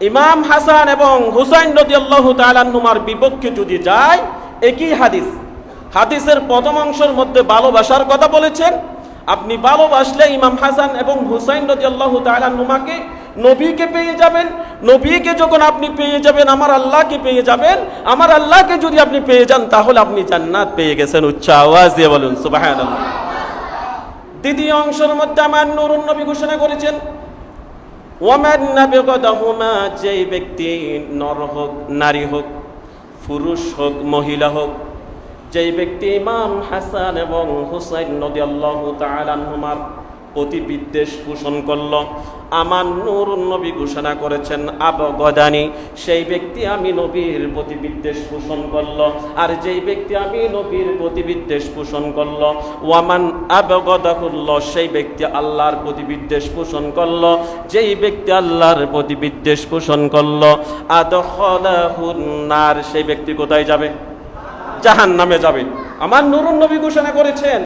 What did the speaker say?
ইমাম হাসান এবং হুসাইন রদিয়াল্লাহু তাআলার বিপক্ষে যদি যায়, একই হাদিস। হাদিসের প্রথম অংশের মধ্যে ভালোবাসার কথা বলেছেন। আপনি ভালোবাসলে ইমাম হাসান এবং হুসাইন রদিয়াল্লাহু তাআলাকে নবীকে পেয়ে যাবেন। নবীকে যখন আপনি পেয়ে যাবেন, আমার আল্লাহকে পেয়ে যাবেন। আমার আল্লাহকে যদি আপনি পেয়ে যান, তাহলে আপনি জান্নাত পেয়ে গেছেন। উচ্চ আওয়াজ দিয়ে বলুন, সুবহানাল্লাহ। দ্বিতীয় অংশের মধ্যে আমার নুরুন নবী ঘোষণা করেছেন ওয়ামান নাবিগদাহুমা যেই ব্যক্তি নর হোক, নারী হোক, পুরুষ হোক, মহিলা হোক, যেই ব্যক্তি ইমাম হাসান এবং হুসাইন নদী আল্লাহ তালানহুমার প্রতি বিদ্বেষ পোষণ করল। আমার নূর নবী ঘোষণা করেছেন আবগদানি সেই ব্যক্তি আমি নবীর প্রতি বিদ্বেষ পোষণ করল। আর যেই ব্যক্তি আমি নবীর প্রতি বিদ্বেষ পোষণ করল, ওয়ামান আবগদাহুল্ল সেই ব্যক্তি আল্লাহর প্রতি বিদ্বেষ পোষণ করল। যেই ব্যক্তি আল্লাহর প্রতি বিদ্বেষ পোষণ করল আদখলাহুন্নার সেই ব্যক্তি কোথায় যাবে? জাহান নামে যাবে। আমার নুরুন নবী ঘোষণা করেছেন।